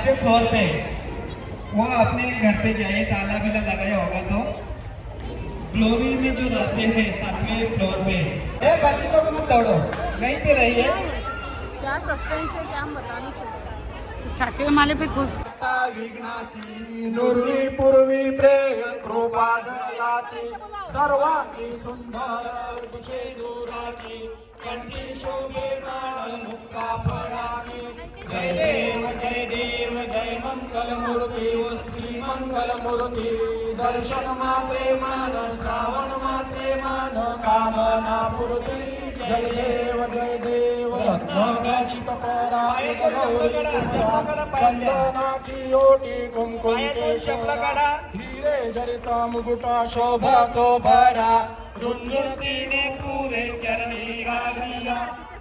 सातवें फ्लोर पे वो अपने घर पे जाए ताला भी लगाया होगा तो। ग्लोरी में जो रहते हैं सातवें फ्लोर पे। ए बच्चों को मत दौड़ो। नहीं पे रहिए। क्या सस्पेंस है क्या हम बता नहीं सकते सातवे माले पे घुस। विघ्नाची पूर्वी प्रेय कृपा दयाची सर्वांगी सुंदर दिशे दुराची कंठी शोभे मुक्ता फळाची जय देव जय देव जय मंगल मूर्ती श्री मंगल मूर्ती दर्शन माते मान श्रावण मात्रे मान कामना पूर्ती जय देव जय देव रत्नाची चंदनाची ओटी कुंकुम हिरे जरिता मुकुटा शोभा तो भरा रुंजुतीने पुरे चरणी गाविया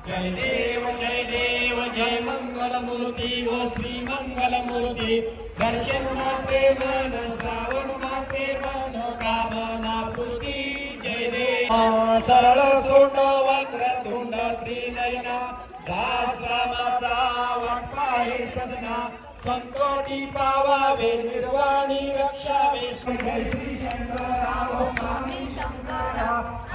जय देव जय देव जय मंगल मूर्ती व श्री मंगल मूर्ती दर्शन माते मन श्रावण माते मन कामना पूर्ती. जय देव. सरळ सोंड वक्र तुंड त्रिनयना. दास रामाचा वाटपाहे सदना संकटी पावावे निर्वाणी रक्षावे. श्री शंकराव स्वामी शंकरा.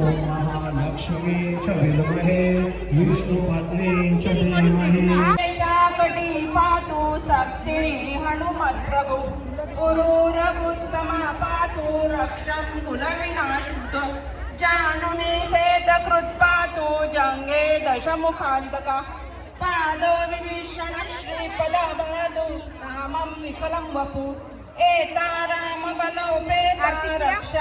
महालक्ष्मी च विद्महे, विष्णुपत्नी च धीमहि। शाकटी पातु सक्तिनी हनुमत् प्रभु गुरु रघुत्तम पातु रक्षं कुलविनाशुद्ध वपु। एता रामबलोपेता रक्षा